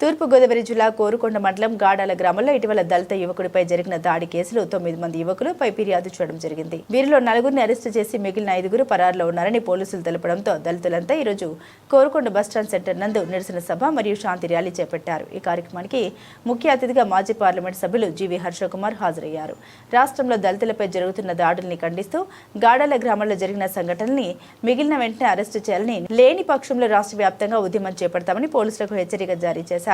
తూర్పుగోదావరి జిల్లా కోరుకొండ మండలం గాడాల గ్రామంలో ఇటీవల దళిత యువకుడిపై జరిగిన దాడి కేసులో తొమ్మిది మంది యువకులపై ఫిర్యాదు చేయడం జరిగింది. వీరిలో నలుగురిని అరెస్టు చేసి మిగిలిన ఐదుగురు పరారులో ఉన్నారని పోలీసులు తెలపడంతో దళితులంతా ఈరోజు కోరుకొండ బస్టాండ్ సెంటర్ నందు నిరసన సభ మరియు శాంతి ర్యాలీ చేపట్టారు. ఈ కార్యక్రమానికి ముఖ్య అతిథిగా మాజీ పార్లమెంట్ సభ్యులు జీవి హర్షకుమార్ హాజరయ్యారు. రాష్ట్రంలో దళితులపై జరుగుతున్న దాడుల్ని ఖండిస్తూ గాడాల గ్రామంలో జరిగిన సంఘటనల్ని మిగిలిన వెంటనే అరెస్టు చేయాలని లేని పక్షంలో రాష్ట్ర వ్యాప్తంగా ఉద్యమం చేపడతామని పోలీసులకు హెచ్చరిక జారీ చేశారు.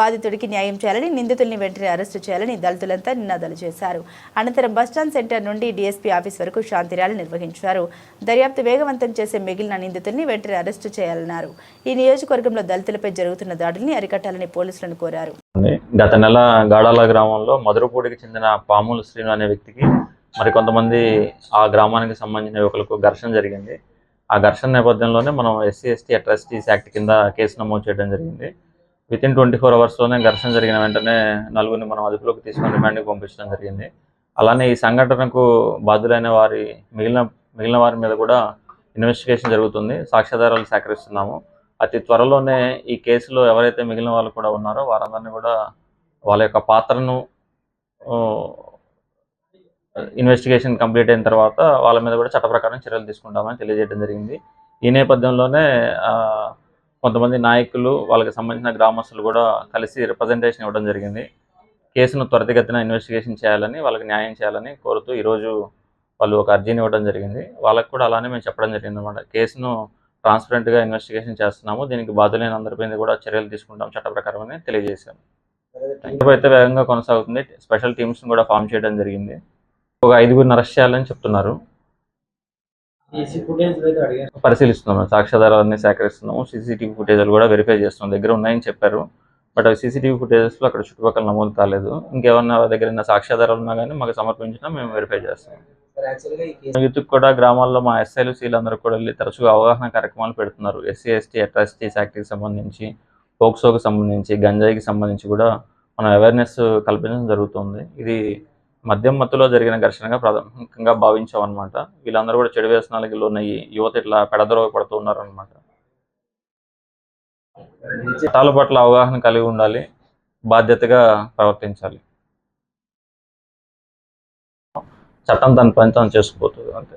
బాధితుడికి న్యాయం చేయాలని నిందితుల్ని వెంటనే అరెస్టు చేయాలని దళితులంతా నినాదాలు చేశారు. అనంతరం బస్టాండ్ సెంటర్ నుండి డీఎస్పీ ఆఫీస్ వరకు శాంతి ర్యాలీ నిర్వహించారు. దర్యాప్తు వేగవంతం చేసే మిగిలిన నిందితుల్ని వెంటనే అరెస్టు చేయాలన్నారు. ఈ నియోజకవర్గంలో దళితులపై జరుగుతున్న దాడుల్ని అరికట్టాలని పోలీసులను కోరారు. గత నెల గాడాల గ్రామంలో మధురపూడికి చెందిన పాముల శ్రీను అనే వ్యక్తికి మరి కొంతమంది ఆ గ్రామానికి సంబంధించిన యువకులకు ఘర్షణ జరిగింది. ఆ ఘర్షణ నేపథ్యంలోనే మనం ఎస్సీ ఎస్టీ అట్రాసిటీస్ యాక్ట్ కింద కేసు నమోదు చేయడం జరిగింది. విత్ ఇన్ ట్వంటీ ఫోర్ అవర్స్లోనే ఘర్షణ జరిగిన వెంటనే నలుగురిని మనం అదుపులోకి తీసుకొని రిమాండ్కి పంపించడం జరిగింది. అలానే ఈ సంఘటనకు బాధ్యులైన వారి మిగిలిన మిగిలిన వారి మీద కూడా ఇన్వెస్టిగేషన్ జరుగుతుంది. సాక్ష్యాధారాలు సేకరిస్తున్నాము. అతి త్వరలోనే ఈ కేసులో ఎవరైతే మిగిలిన వాళ్ళు కూడా ఉన్నారో వారందరినీ కూడా వాళ్ళ యొక్క పాత్రను ఇన్వెస్టిగేషన్ కంప్లీట్ అయిన తర్వాత వాళ్ళ మీద కూడా చట్ట ప్రకారం చర్యలు తీసుకుంటామని తెలియజేయడం జరిగింది. ఈ నేపథ్యంలోనే కొంతమంది నాయకులు వాళ్ళకి సంబంధించిన గ్రామస్తులు కూడా కలిసి రిప్రజెంటేషన్ ఇవ్వడం జరిగింది. కేసును త్వరితగతిన ఇన్వెస్టిగేషన్ చేయాలని వాళ్ళకి న్యాయం చేయాలని కోరుతూ ఈరోజు వాళ్ళు ఒక అర్జీని ఇవ్వడం జరిగింది. వాళ్ళకి కూడా అలానే మేము చెప్పడం జరిగింది అనమాట కేసును ట్రాన్స్పరెంట్గా ఇన్వెస్టిగేషన్ చేస్తున్నాము. దీనికి బాధ్యులైన అందరిపైన కూడా చర్యలు తీసుకుంటాం చట్ట ప్రకారం అని తెలియజేశాం. ఇప్పుడు అయితే వేగంగా కొనసాగుతుంది. స్పెషల్ టీమ్స్ని కూడా ఫామ్ చేయడం జరిగింది. ఒక ఐదుగురిని అరెస్ట్ చేయాలని చెప్తున్నారు. పరిశీలిస్తున్నాము సాక్ష్యాధారాలన్నీ సేకరిస్తున్నాము సీసీటీవీ ఫుటేజ్లు కూడా వెరిఫై చేస్తున్నాం. దగ్గర ఉన్నాయని చెప్పారు. బట్ అవి సీసీటీవీ ఫుటేజెస్లో అక్కడ చుట్టుపక్కల నమోదు కాలేదు. ఇంకేమన్నా దగ్గర ఉన్న సాక్ష్యాధారాలు ఉన్నా కానీ మాకు సమర్పించినా మేము వెరిఫై చేస్తాం. యూత్కి కూడా గ్రామాల్లో మా ఎస్ఐలు సీలు అందరూ కూడా వెళ్ళి తరచుగా అవగాహన కార్యక్రమాలు పెడుతున్నారు. ఎస్సీ ఎస్టీ అట్రాసిటీస్ యాక్ట్కి సంబంధించి పోక్సోకి సంబంధించి గంజాయికి సంబంధించి కూడా మనం అవేర్నెస్ కల్పించడం జరుగుతుంది. ఇది మద్యం మత్తులో జరిగిన ఘర్షణగా ప్రాథమికంగా భావించామన్నమాట. వీళ్ళందరూ కూడా చెడు వ్యసనాలకి లోనయ్యి యువత ఇట్లా పెడద్రోగ పడుతూ ఉన్నారనమాట చట్టాల పట్ల అవగాహన కలిగి ఉండాలి బాధ్యతగా ప్రవర్తించాలి. చట్టం తన పని తాను చేసుకుపోతుంది అంతే.